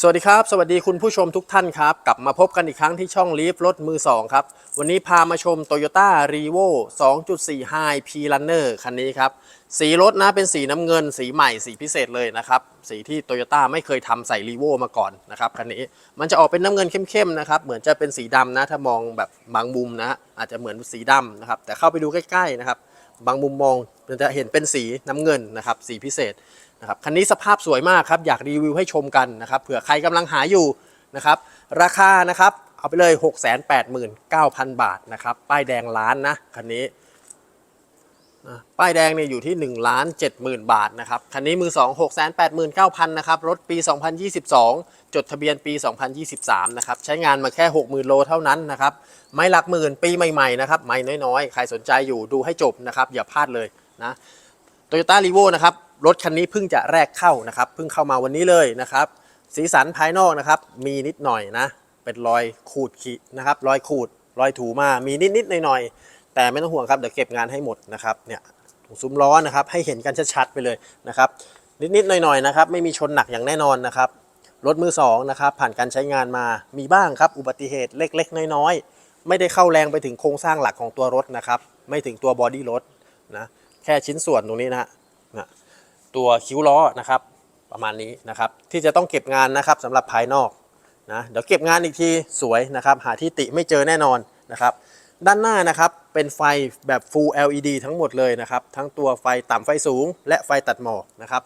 สวัสดีครับ สวัสดีคุณผู้ชมทุกท่านครับ กลับมาพบกันอีกครั้งที่ช่องลีฟรถมือ 2 ครับ วันนี้พามาชม Toyota r e v o 2.4 High P Runner คันนี้ครับ สีรถนะเป็นสีน้ำเงิน สีใหม่สีพิเศษเลยนะครับ สีที่ Toyota ไม่เคยทำใส่ r e v o มาก่อนนะครับคันนี้มันจะออกเป็นน้ำเงินเข้มๆนะครับ เหมือนจะเป็นสีดำนะ ถ้ามองแบบบางมุมนะอาจจะเหมือนสีดำนะครับแต่เข้าไปดูใกล้ๆนะครับบางมุมมองมันจะเห็นเป็นสีน้ำเงินนะครับสีพิเศษ นะครับคันนี้สภาพสวยมากครับอยากรีวิวให้ชมกันนะครับเผื่อใครกำลังหาอยู่นะครับราคานะครับเอาไปเลย 689,000 บาทนะครับป้ายแดงล้านนะคันนี้ป้ายแดงเนี่ยอยู่ที่1ล้าน70,000 บาทนะครับคันนี้มือ 2 689,000นะครับรถปี 2022 จดทะเบียนปี 2023นะครับใช้งานมาแค่ 60,000 โลเท่านั้นนะครับไม่หลักหมื่นปีใหม่ๆนะครับไม่น้อยๆ ใครสนใจอยู่ดูให้จบนะครับอย่าพลาดเลยนะโตโยต้ารีโวนะครับ รถคันนี้เพิ่งจะแรกเข้านะครับเพิ่งเข้ามาวันนี้เลยนะครับ สีสันภายนอกนะครับ มีนิดหน่อยนะ เป็นรอยขูดขีดนะครับ รอยขูด รอยถูมามีนิดนิดๆหน่อยแต่ไม่ต้องห่วงครับเดี๋ยวเก็บงานให้หมดนะครับเนี่ยถุงซุ้มล้อนะครับ ให้เห็นกันชัดๆไปเลยนะครับ นิดนิดหน่อยๆนะครับ ไม่มีชนหนักอย่างแน่นอนนะครับรถมือสองนะครับผ่านการใช้งานมามีบ้างครับ อุบัติเหตุเล็กๆ น้อยๆ ไม่ได้เข้าแรงไปถึงโครงสร้างหลักของตัวรถนะครับ ไม่ถึงตัวบอดี้รถนะแค่ชิ้นส่วนตรงนี้นะฮะนะ ตัวคิ้วล้อนะครับ ประมาณนี้นะครับ ที่จะต้องเก็บงานนะครับสำหรับภายนอกนะเดี๋ยวเก็บงานอีกทีสวยนะครับ หาที่ติไม่เจอแน่นอนนะครับ ด้านหน้านะครับเป็นไฟแบบ Full LED ทั้งหมดเลยนะครับ ทั้งตัวไฟต่ำไฟสูง และไฟตัดหมอกนะครับ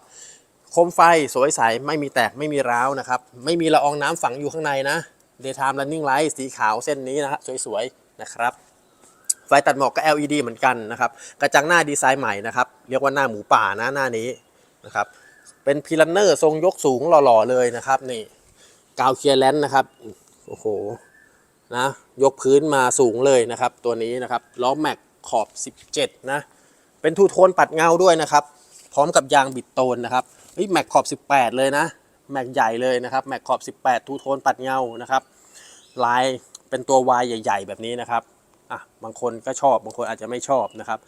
โคมไฟสวยใสไม่มีแตกไม่มีร้าวนะครับ ไม่มีละอองน้ำฝังอยู่ข้างในนะ Daytime Running Light สีขาวเส้นนี้นะฮะสวยๆนะครับไฟตัดหมอกก็ LED เหมือนกันนะครับ กระจังหน้าดีไซน์ใหม่นะครับ เรียกว่าหน้าหมูป่านะหน้านี้ นะครับ เป็นพีลันเนอร์ทรงยกสูงหล่อๆเลยนะครับนี่กาวเคลียร์แลนด์นะครับโอ้โหนะยกพื้นมาสูงเลยนะครับ ตัวนี้นะครับล้อแม็กขอบ 17 นะ เป็นทูโทนปัดเงาด้วยนะครับ พร้อมกับยางบิดโตนนะครับเฮ้ยแม็กขอบ 18 เลยนะ แม็กใหญ่เลยนะครับ แม็กขอบ 18 ทูโทนปัดเงานะครับ ลายเป็นตัว Y ใหญ่ ๆ แบบนี้นะครับ อะบางคนก็ชอบบางคนอาจจะไม่ชอบนะครับ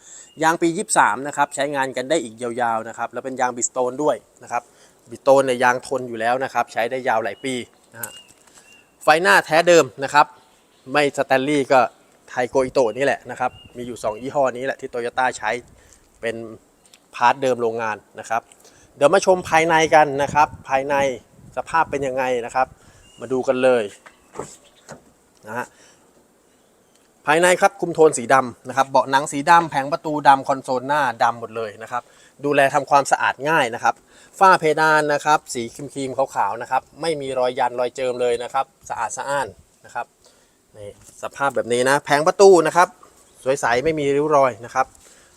ยางปี 23 นะครับใช้งานกันได้อีกยาวๆนะครับแล้วเป็นยางบิสโตนด้วยนะครับบิสโตนเนี่ยยางทนอยู่แล้วนะครับใช้ได้ยาวหลายปีนะฮะไฟหน้าแท้เดิมนะครับไม่สแตนลี่ก็ไทโกอิโตะนี่แหละนะครับมีอยู่ 2 ยี่ห้อนี้แหละที่โตโยต้าใช้เป็นพาร์ทเดิมโรงงานนะครับเดี๋ยวมาชมภายในกันนะครับ ภายในสภาพเป็นยังไงนะครับ มาดูกันเลยนะฮะ ภายในครับคุมโทนสีดำนะครับเบาะหนังสีดำแผงประตูดำคอนโซลหน้าดำหมดเลยนะครับดูแลทำความสะอาดง่ายนะครับฝ้าเพดานนะครับสีครีมๆขาวๆนะครับไม่มีรอยยันรอยเจิมเลยนะครับสะอาดสะอ้านนะครับนี่สภาพแบบนี้นะแผงประตูนะครับสวยใสไม่มีริ้วรอยนะครับ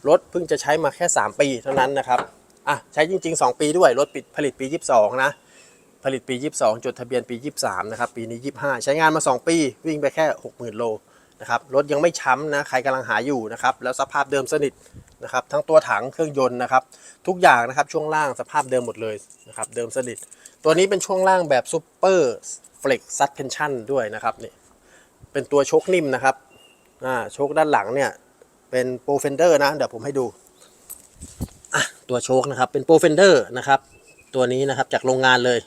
รถเพิ่งจะใช้มาแค่ 3 ปีเท่านั้นนะครับอะใช้จริง ๆ 2 ปีด้วยรถปิดผลิตปี 22 นะผลิตปี 22 จดทะเบียนปี 23 นะครับ ปีนี้ 25 ใช้งานมา 2 ปี วิ่งไปแค่ 60,000 โล นะครับรถยังไม่ช้ำนะใครกำลังหาอยู่นะครับแล้วสภาพเดิมสนิทนะครับทั้งตัวถังเครื่องยนต์นะครับทุกอย่างนะครับช่วงล่างสภาพเดิมหมดเลยนะครับเดิมสนิท ตัวนี้เป็นช่วงล่างแบบซูเปอร์เฟล็กซัสเพนชั่นด้วยนะครับนี่เป็นตัวโชคนิ่มนะครับอ่าโชคด้านหลังเนี่ยเป็นโปรเฟนเดอร์นะเดี๋ยวผมให้ดูตัวโชคนะครับเป็นโปรเฟนเดอร์นะครับตัวนี้นะครับจากโรงงานเลย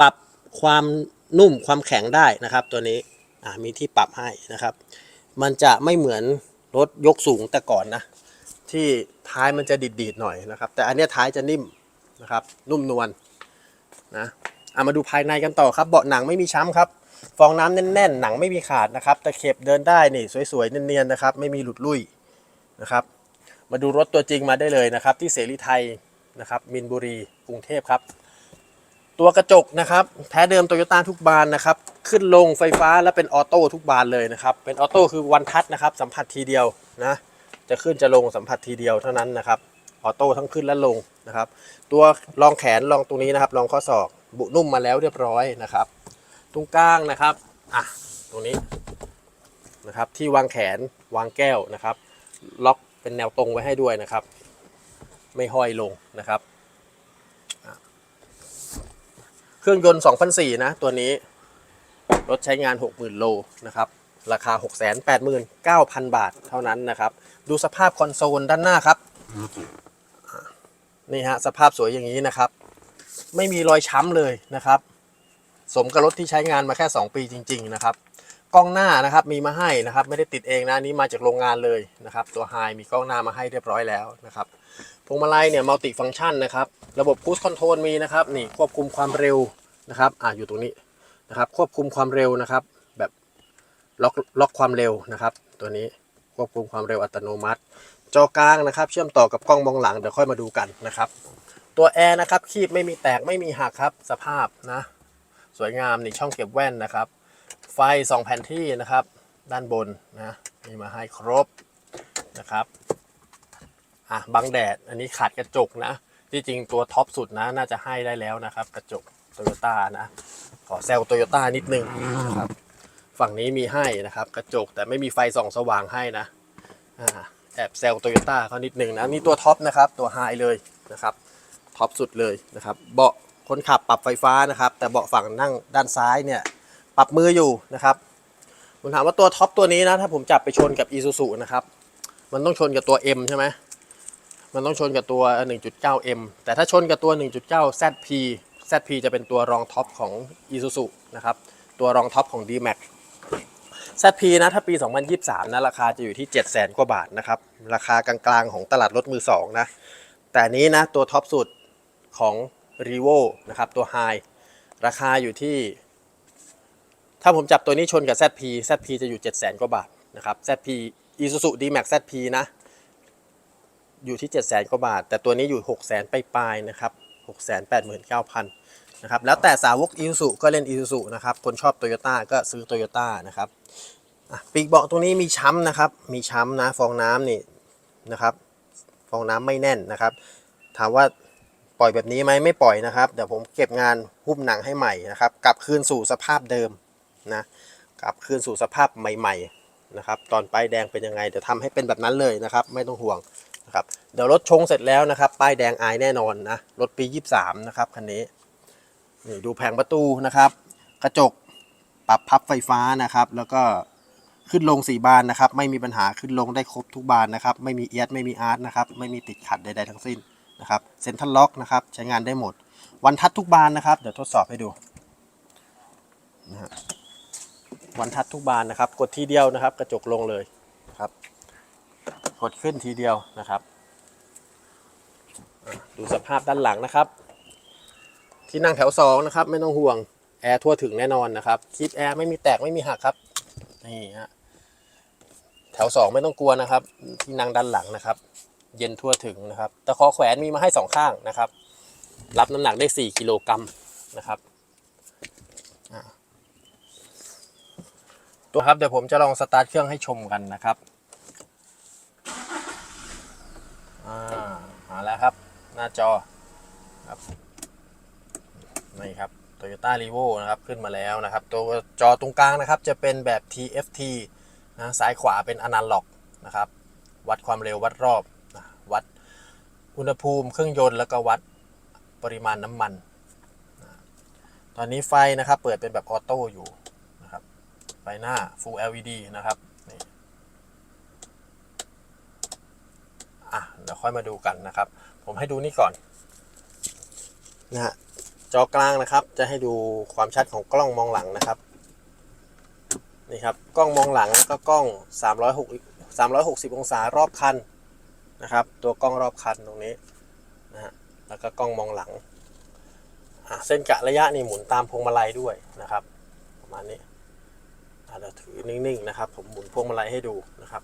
ปรับความนุ่มความแข็งได้นะครับตัวนี้ มีที่ปรับให้นะครับ มันจะไม่เหมือนรถยกสูงแต่ก่อนนะ ที่ท้ายมันจะดีดๆหน่อยนะครับ แต่อันนี้ท้ายจะนิ่มนะครับ นุ่มนวลนะเอามาดูภายในกันต่อครับ เบาะหนังไม่มีช้ำครับฟองน้ำแน่นๆ หนังไม่มีขาดนะครับตะเข็บเดินได้นี่สวยๆ เนียนๆนะครับ ไม่มีหลุดลุ่ยนะครับ มาดูรถตัวจริงมาได้เลยนะครับ ที่เสรีไทยนะครับ มินบุรีกรุงเทพครับ ตัวกระจกนะครับ แท้เดิมโตโยต้าทุกบานนะครับ ขึ้นลงไฟฟ้าและเป็นออโต้ทุกบานเลยนะครับ เป็นออโต้คือวันทัชนะครับ สัมผัสทีเดียวนะ จะขึ้นจะลงสัมผัสทีเดียวเท่านั้นนะครับออโต้ทั้งขึ้นและลงนะครับ ตัวรองแขนรองตรงนี้นะครับรองข้อศอกบุนุ่มมาแล้วเรียบร้อยนะครับ ตรงกลางนะครับอะตรงนี้นะครับ ที่วางแขนวางแก้วนะครับ ล็อกเป็นแนวตรงไว้ให้ด้วยนะครับ ไม่ห้อยลงนะครับอะ เครื่องยนต์2004นะตัวนี้ รถใช้งาน 60,000 โลนะครับ ราคา 689,000 บาทเท่านั้นนะครับ ดูสภาพคอนโซลด้านหน้าครับ นี่ฮะสภาพสวยอย่างนี้นะครับ ไม่มีรอยช้ำเลยนะครับ สมกับรถที่ใช้งานมาแค่ 2 ปีจริง ๆ นะครับกล้องหน้านะครับมีมาให้นะครับ ไม่ได้ติดเองนะนี้มาจากโรงงานเลยนะครับ ตัวไฮมีกล้องหน้ามาให้เรียบร้อยแล้วนะครับ พวงมาลัยเนี่ยมัลติฟัง c t ชันนะครับ ระบบ Cruise Control มีนะครับนี่ควบคุมความเร็วนะครับอ่าอยู่ตรงนี้นะครับควบคุมความเร็วนะครับ แบบล็อกล็อกความเร็วนะครับ ตัวนี้ควบคุมความเร็วอัตโนมัติ จอกลางนะครับ เชื่อมต่อกับกล้องมองหลังเดี๋ยวค่อยมาดูกันนะครับ ตัวแอร์นะครับคีบไม่มีแตกไม่มีหักครับสภาพนะสวยงามนี่ช่องเก็บแว่นนะครับ ไฟสองแผ่นที่นะครับ ด้านบนนะมีมาให้ครบนะครับ อะบังแดดอันนี้ขาดกระจกนะที่จริงตัวท็อปสุดนะน่าจะให้ได้แล้วนะครับ กระจกโตโยต้านะ ขอแซวโตโยต้านิดนึงนะครับฝั่งนี้มีให้นะครับ กระจกแต่ไม่มีไฟส่องสว่างให้นะอ่าแอบแซวโตโยต้าเขานิดนึงนะนี่ตัวท็อปนะครับตัวไฮเลยนะครับท็อปสุดเลยนะครับ เบาะคนขับปรับไฟฟ้านะครับ แต่เบาะฝั่งนั่งด้านซ้ายเนี่ยปรับมืออยู่นะครับผมถามว่าตัวท็อปตัวนี้นะถ้าผมจับไปชนกับ i s u z u นะครับมันต้องชนกับตัว M ใช่ไหม มันต้องชนกับตัว 1.9M แต่ถ้าชนกับตัว 1.9 ZP ZP จะเป็นตัวรองท็อปของ i s u z u นะครับ ตัวรองท็อปของ D-Max ZP นะถ้าปี 2023 นะราคาจะอยู่ที่ 700,000กว่าบาทนะครับ ราคากลางๆของตลาดรถมือ 2 นะ แต่นนี้นะตัวท็อปสุดของ r e v o นะครับตัว High ราคาอยู่ที่ ถ้าผมจับตัวนี้ชนกับ ZP ZP จะอยู่ 700,000 กว่าบาทนะครับ ZP Isuzu D-Max ZP นะ อยู่ที่ 700,000กว่าบาท แต่ตัวนี้อยู่ 600,000ปลายๆนะครับ 689,000นะครับ แล้วแต่สาวก Isuzu ก็เล่น Isuzu นะครับ คนชอบ Toyota ก็ซื้อ Toyota นะครับปีกเบาะตรงนี้มีช้ำนะครับ มีช้ำนะฟองน้ำนี่นะครับ ฟองน้ำไม่แน่นนะครับ ถามว่าปล่อยแบบนี้ไหมไม่ปล่อยนะครับ เดี๋ยวผมเก็บงานหุ้มหนังให้ใหม่นะครับ กลับคืนสู่สภาพเดิมนะ กลับคืนสู่สภาพใหม่ ๆ นะครับ ตอนป้ายแดงเป็นยังไง เดี๋ยวทำให้เป็นแบบนั้นเลยนะครับ ไม่ต้องห่วง นะครับเดี๋ยวรถชงเสร็จแล้วนะครับ ป้ายแดงอายแน่นอนนะรถปี 23 นะครับคันนี้นี่ดูแผงประตูนะครับ กระจกปรับพับไฟฟ้านะครับ แล้วก็ขึ้นลงสี่บานนะครับ ไม่มีปัญหาขึ้นลงได้ครบทุกบานนะครับ ไม่มีเอียดไม่มีอาร์ตนะครับ ไม่มีติดขัดใดๆทั้งสิ้นนะครับเซ็นทรัลล็อกนะครับ ใช้งานได้หมด วันทัดทุกบานนะครับ เดี๋ยวทดสอบให้ดูนะฮะวันทัดทุกบานนะครับ กดทีเดียวนะครับ กระจกลงเลยครับ กดขึ้นทีเดียวนะครับ ดูสภาพด้านหลังนะครับ ที่นั่งแถวสองนะครับ ไม่ต้องห่วงแอร์ทั่วถึงแน่นอนนะครับคลิปแอร์ไม่มีแตกไม่มีหักครับนี่ฮะแถวสองไม่ต้องกลัวนะครับ ที่นั่งด้านหลังนะครับ เย็นทั่วถึงนะครับตะขอแขวนมีมาให้สองข้างนะครับ รับน้ำหนักได้4กิโลกรัมนะครับตัวครับเดี๋ยวผมจะลองสตาร์ทเครื่องให้ชมกันนะครับ อ่ามาแล้วครับ หน้าจอครับนี่ครับ Toyota r e v o นะครับขึ้นมาแล้วนะครับ ตัวจอตรงกลางนะครับจะเป็นแบบ TFT นะซ้ายขวาเป็นอนาล็อกนะครับ วัดความเร็ววัดรอบ วัดอุณหภูมิเครื่องยนต์แล้วก็วัดปริมาณน้ำมันนะตอนนี้ไฟนะครับเปิดเป็นแบบออโต้อยู่นะครับไฟหน้า Full LED นะครับ อะเดี๋ยวค่อยมาดูกันนะครับ ผมให้ดูนี่ก่อนนะฮะจอกลางนะครับ จะให้ดูความชัดของกล้องมองหลังนะครับนี่ครับกล้องมองหลังแล้วก็กล้อง 360 360 องศารอบคันนะครับ ตัวกล้องรอบคันตรงนี้นะฮะแล้วก็กล้องมองหลังอะเส้นกะระยะนี่หมุนตามพวงมาลัยด้วยนะครับ ประมาณนี้อะเดี๋ยวถือนิ่งๆนะครับ ผมหมุนพวงมาลัยให้ดูนะครับ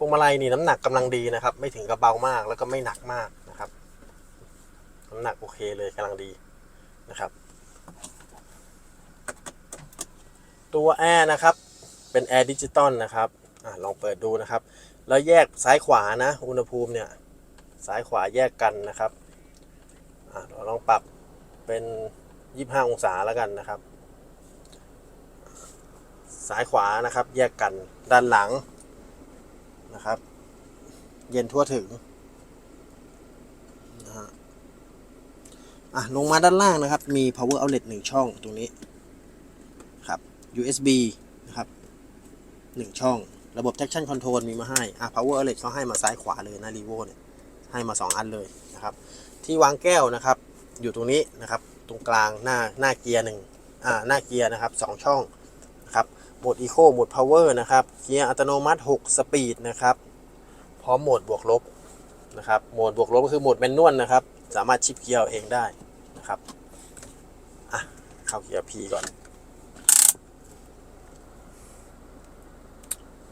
วงมาลัยนี่น้ำหนักกำลังดีนะครับ ไม่ถึงกับเบามากแล้วก็ไม่หนักมากนะครับ น้ำหนักโอเคเลยกำลังดีนะครับ ตัวแอร์นะครับ เป็นแอร์ดิจิตอลนะครับอลองเปิดดูนะครับ แล้วแยกซ้ายขวานะ อุณหภูมิเนี่ยซ้ายขวาแยกกันนะครับอเราลองปรับเป็น 25 องศาแล้วกันนะครับ ซ้ายขวานะครับ แยกกันด้านหลัง นะครับ เย็นทั่วถึงนะฮะอะลงมาด้านล่างนะครับ มี power outlet หนึ่งช่องตรงนี้ครับ USB นะครับหนึ่งช่อง ระบบ traction control มีมาให้ อะ power outlet เขาให้มาซ้ายขวาเลยนะ revo เนี่ย ให้มา 2 อันเลยนะครับ ที่วางแก้วนะครับ อยู่ตรงนี้นะครับ ตรงกลางหน้าหน้าเกียร์หนึ่งอ่า หน้าเกียร์นะครับสองช่อง โหมดอีโคโหมดพาวเวอร์นะครับ เกียร์อัตโนมัติ 6 สปีดนะครับ พร้อมโหมดบวกลบนะครับ โหมดบวกลบก็คือโหมดแมนนวลนะครับ สามารถชิปเกียร์เองได้นะครับ อะ เข้าเกียร์ P ก่อน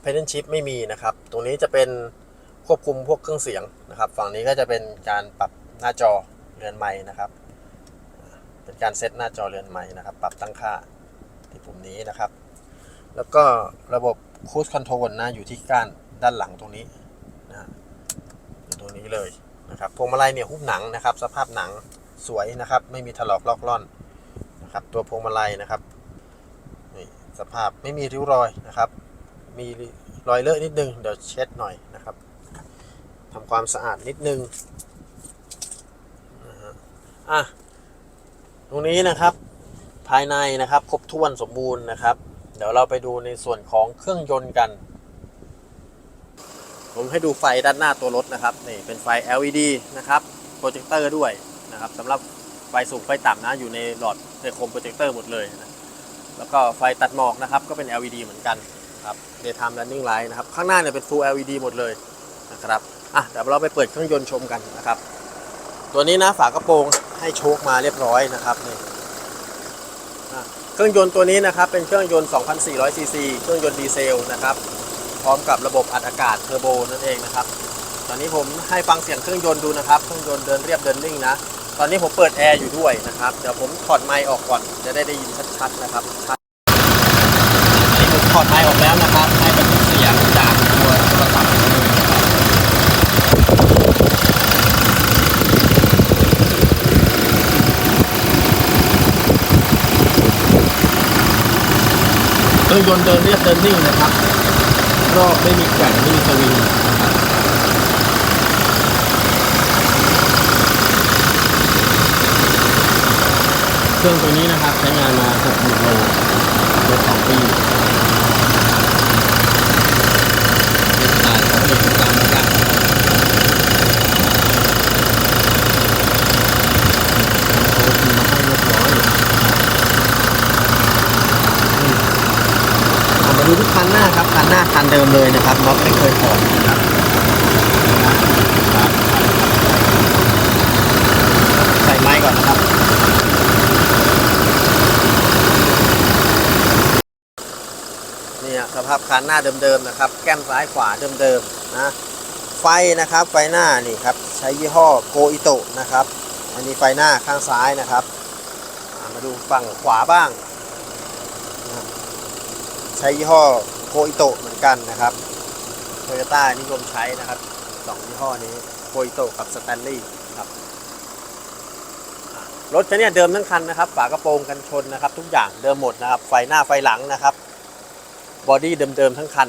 เพด a ชิปไม่มีนะครับ ตรงนี้จะเป็นควบคุมพวกเครื่องเสียงนะครับ ฝั่งนี้ก็จะเป็นการปรับหน้าจอเรือนไม้นะครับ เป็นการเซตหน้าจอเรือนไม้นะครับ ปรับตั้งค่าที่ปุ่มนี้นะครับ แล้วก็ระบบคู e คอนโทรลนะอยู่ที่ก้านด้านหลังตรงนี้นะอยู่ตรงนี้เลยนะครับพวงมาลัยเนี่ยหุ้มหนังนะครับ สภาพหนังสวยนะครับ ไม่มีถลอกลอกล่อนนะครับ ตัวพวงมาลัยนะครับนี่สภาพไม่มีริ้วรอยนะครับ มีรอยเลอะนิดนึงเดี๋ยวเช็ดหน่อยนะครับทำความสะอาดนิดนึงนะฮะอะตรงนี้นะครับภายในนะครับ ครบถ้วนสมบูรณ์นะครับ เดี๋ยวเราไปดูในส่วนของเครื่องยนต์กัน ผมให้ดูไฟด้านหน้าตัวรถนะครับนี่เป็นไฟ LED นะครับโปรเจคเตอร์ด้วยนะครับสำหรับไฟสูงไฟต่ำนะอยู่ในหลอดในโคมโปรเจคเตอร์หมดเลยนะแล้วก็ไฟตัดหมอกนะครับก็เป็น LED เหมือนกันครับ Daytime Running Light นะครับข้างหน้าเนี่ยเป็น Full LED หมดเลยนะครับอะเดี๋ยวเราไปเปิดเครื่องยนต์ชมกันนะครับ ตัวนี้นะฝากระโปรงให้โชคมาเรียบร้อยนะครับนี่ เครื่องยนต์ตัวนี้นะครับเป็นเครื่องยนต์2,400ซีซีเครื่องยนต์ดีเซลนะครับ พร้อมกับระบบอัดอากาศเทอร์โบนั่นเองนะครับ ตอนนี้ผมให้ฟังเสียงเครื่องยนต์ดูนะครับ เครื่องยนต์เดินเรียบเดินนิ่งนะ ตอนนี้ผมเปิดแอร์อยู่ด้วยนะครับ เดี๋ยวผมถอดไมค์ออกก่อนจะได้ได้ยินชัดๆนะครับอันนี้ผมถอดไมค์ออกแล้วนะครับ ให้บันทึกเสียงจากตัวโทรศัพท์เลยนะครับ เครื่องยนต์เดินเรียบเดินนิ่งนะครับ รอบไม่มีแก่งไม่มีสวิงนะครับเครื่องตัวนี้นะครับใช้งานมา6หมื่นโลรถสองปีนสไตล์ของเอกตามเหมือนกันโอ้ทีมาให้เรียบร้อยอืมเอามาดูที่คั นหน้าครับคันหน้าคันเดิมเลยนะครับน็อตไม่เคยถอดนะครับใส่ไม้ก่อนนะครับเนี่ยสภาพคันหน้าเดิมๆนะครับ แก้มซ้ายขวาเดิมๆนะไฟนะครับไฟหน้านี่ครับใช้ยี่ห้อโกอิโตะนะครับ อันนี้ไฟหน้าข้างซ้ายนะครับ มาดูฝั่งขวาบ้าง ใช้ยี่ห้อ โกอิโตเหมือนกันนะครับโตโยต้านิยมใช้นะครับสองยี่ห้อนี้โกอิโตกับสแตนลีย์ครับอ่รถคันนี้เดิมทั้งคันนะครับ ฝากระโปรงกันชนนะครับ ทุกอย่างเดิมหมดนะครับ ไฟหน้าไฟหลังนะครับบอดี้เดิมๆทั้งคัน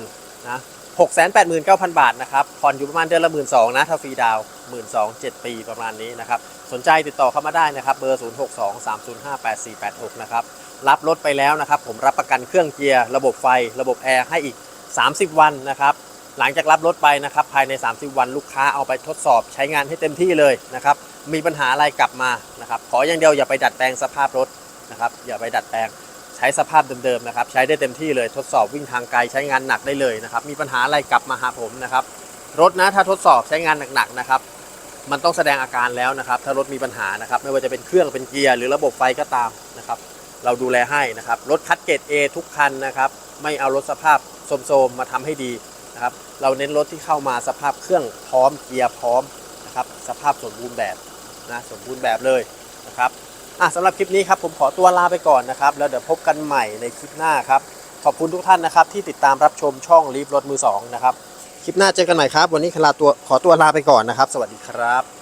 นะ689,000บาทนะครับผ่อนอยู่ประมาณเดือนละ1 2ื่นสองนะถ้าฟรีดาวหมื่น์1 2 0 0 7ปีประมาณนี้นะครับ สนใจติดต่อเข้ามาได้นะครับ เบอร์ 0623058486 นะครับ รับรถไปแล้วนะครับ ผมรับประกันเครื่องเกียร์ระบบไฟ ระบบแอร์ให้อีก 30 วันนะครับ หลังจากรับรถไปนะครับ ภายใน 30 วันลูกค้าเอาไปทดสอบใช้งานให้เต็มที่เลยนะครับ มีปัญหาอะไรกลับมานะครับ ขออย่างเดียวอย่าไปดัดแปลงสภาพรถนะครับ อย่าไปดัดแปลงใช้สภาพเดิมๆนะครับ ใช้ได้เต็มที่เลย ทดสอบวิ่งทางไกลใช้งานหนักได้เลยนะครับ มีปัญหาอะไรกลับมาหาผมนะครับ รถนะถ้าทดสอบใช้งานหนักๆนะครับ มันต้องแสดงอาการแล้วนะครับ ถ้ารถมีปัญหานะครับ ไม่ว่าจะเป็นเครื่องเป็นเกียร์หรือระบบไฟก็ตามนะครับ เราดูแลให้นะครับ รถคัดเกรด A ทุกคันนะครับ ไม่เอารถสภาพโทรมๆมาทำให้ดีนะครับ เราเน้นรถที่เข้ามาสภาพเครื่องพร้อมเกียร์พร้อมนะครับ สภาพสมบูรณ์แบบนะสมบูรณ์แบบเลยนะครับอะสำหรับคลิปนี้ครับผมขอตัวลาไปก่อนนะครับ แล้วเดี๋ยวพบกันใหม่ในคลิปหน้าครับ ขอบคุณทุกท่านนะครับที่ติดตามรับชมช่องรีฟรถมือสองนะครับ คลิปหน้าเจอกันใหม่ครับ วันนี้ขลาตัวขอตัวลาไปก่อนนะครับ สวัสดีครับ